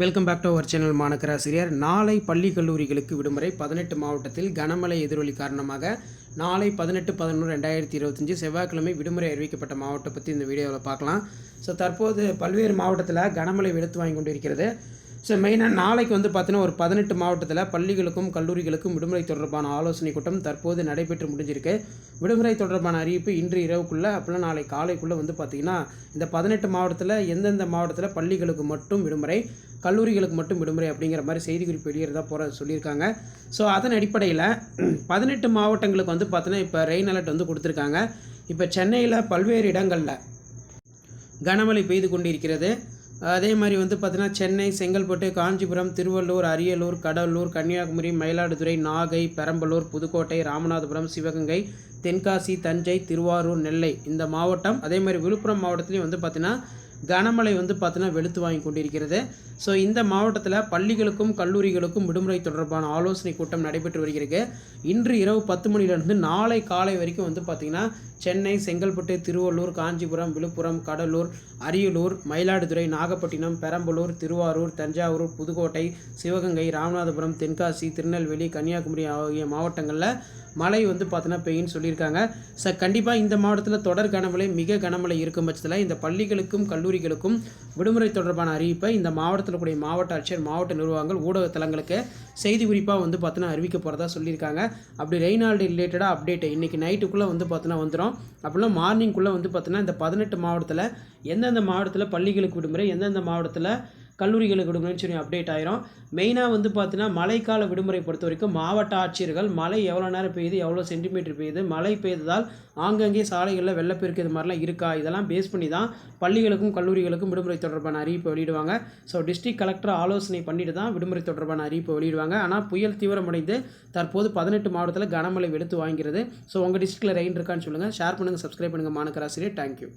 Welcome back to our channel மாநகராசிரியர் நாளை பள்ளி கல்லூரிகளுக்கு விடுமுறை. பதினெட்டு மாவட்டத்தில் கனமழை எதிரொலி காரணமாக நாளை பதினெட்டு பதினொன்று ரெண்டாயிரத்தி இருபத்தஞ்சி செவ்வாய்க்கிழமை விடுமுறை அறிவிக்கப்பட்ட மாவட்டம் பற்றி இந்த வீடியோவில் பார்க்கலாம். ஸோ தற்போது பல்வேறு மாவட்டத்தில் கனமழை வெளுத்து வாங்கி கொண்டு இருக்கிறது ஸோ மெயினாக நாளைக்கு வந்து பார்த்தீங்கன்னா ஒரு பதினெட்டு மாவட்டத்தில் பள்ளிகளுக்கும் கல்லூரிகளுக்கும் விடுமுறை தொடர்பான ஆலோசனை கூட்டம் தற்போது நடைபெற்று முடிஞ்சிருக்கு. விடுமுறை தொடர்பான அறிவிப்பு இன்று இரவுக்குள்ளே அப்போல்லாம் நாளை காலைக்குள்ளே வந்து பார்த்திங்கன்னா இந்த பதினெட்டு மாவட்டத்தில் எந்தெந்த மாவட்டத்தில் பள்ளிகளுக்கு மட்டும் விடுமுறை கல்லூரிகளுக்கு மட்டும் விடுமுறை அப்படிங்கிற மாதிரி செய்திக்குறிப்பு வெளியிறதா போகிற சொல்லியிருக்காங்க. ஸோ அதன் அடிப்படையில் பதினெட்டு மாவட்டங்களுக்கு வந்து பார்த்தீங்கன்னா இப்போ ரெயின் அலர்ட் வந்து கொடுத்துருக்காங்க. இப்போ சென்னையில் பல்வேறு இடங்களில் கனமழை பெய்து கொண்டிருக்கிறது. அதே மாதிரி வந்து பார்த்தீங்கன்னா சென்னை செங்கல்பட்டு காஞ்சிபுரம் திருவள்ளூர் அரியலூர் கடலூர் கன்னியாகுமரி மயிலாடுதுறை நாகை பெரம்பலூர் புதுக்கோட்டை ராமநாதபுரம் சிவகங்கை தென்காசி தஞ்சை திருவாரூர் நெல்லை இந்த மாவட்டம். அதே மாதிரி விழுப்புரம் மாவட்டத்துலேயும் வந்து பார்த்திங்கன்னா கனமழை வந்து பார்த்தீங்கன்னா வெளுத்து வாங்கி கொண்டிருக்கிறது. ஸோ இந்த மாவட்டத்தில் பள்ளிகளுக்கும் கல்லூரிகளுக்கும் விடுமுறை தொடர்பான ஆலோசனை கூட்டம் நடைபெற்று வருகிறது. இன்று இரவு பத்து மணிலிருந்து நாளை காலை வரைக்கும் வந்து பார்த்திங்கன்னா சென்னை செங்கல்பட்டு திருவள்ளூர் காஞ்சிபுரம் விழுப்புரம் கடலூர் அரியலூர் மயிலாடுதுறை நாகப்பட்டினம் பெரம்பலூர் திருவாரூர் தஞ்சாவூர் புதுக்கோட்டை சிவகங்கை ராமநாதபுரம் தென்காசி திருநெல்வேலி கன்னியாகுமரி ஆகிய மாவட்டங்களில் மழை வந்து பார்த்தீங்கன்னா பெய்யுன்னு சொல்லியிருக்காங்க. ஸோ கண்டிப்பாக இந்த மாவட்டத்தில் தொடர் கனமழை மிக கனமழை இருக்கும் பட்சத்தில் இந்த பள்ளிகளுக்கும் கல்லூரி கல்லூரிகளுக்கும் விடுமுறை தொடர்பான அறிவிப்பை இந்த மாவட்டத்தில் கூடிய மாவட்ட ஆட்சியர் மாவட்ட நிர்வாகங்கள் ஊடக தளங்களுக்கு செய்தி குறிப்பாக வந்து பார்த்தீங்கன்னா அறிவிக்க போகிறதா சொல்லியிருக்காங்க. அப்படி ரெயின் ரிலேட்டடாக அப்டேட் இன்றைக்கி நைட்டுக்குள்ளே வந்து பார்த்தீங்கன்னா வந்துடும் அப்படின்னா மார்னிங்குள்ளே வந்து பார்த்தீங்கன்னா இந்த பதினெட்டு மாவட்டத்தில் எந்தெந்த மாவட்டத்தில் பள்ளிகளுக்கு விடுமுறை எந்தெந்த மாவட்டத்தில் கல்லூரிகளுக்கு விடுமுறைன்னு சொல்லி அப்டேட் ஆயிரும். மெயினாக வந்து பார்த்தீங்கன்னா மழைக்கால விடுமுறை பொறுத்த வரைக்கும் மாவட்ட ஆட்சியர்கள் மழை எவ்வளோ நேரம் பெய்யுது எவ்வளோ சென்டிமீட்டர் பெய்யுது மழை பெய்ததால் ஆங்கங்கே சாலைகளில் வெள்ளப்பெருக்கு இது மாதிரிலாம் இருக்கா? இதெல்லாம் பேஸ் பண்ணி தான் பள்ளிகளுக்கும் கல்லூரிகளுக்கும் விடுமுறை தொடர்பான அறிவிப்பு வெளியிடுவாங்க. ஸோ டிஸ்ட்ரிக்ட் கலெக்டர் ஆலோசனை பண்ணிட்டு தான் விடுமுறை தொடர்பான அறிவிப்பு வெளியிடுவாங்க. ஆனால் புயல் தீவிரமடைந்து தற்போது பதினெட்டு மாவட்டத்தில் கனமழை எடுத்து வாங்கிறது ஸோ உங்கள் டிஸ்ட்ரிக்டில் ரெயின் இருக்கான்னு சொல்லுங்கள் ஷேர் பண்ணுங்கள் சப்ஸ்கிரைப் பண்ணுங்கள் மாணக்கராசிரியர் தேங்க்யூ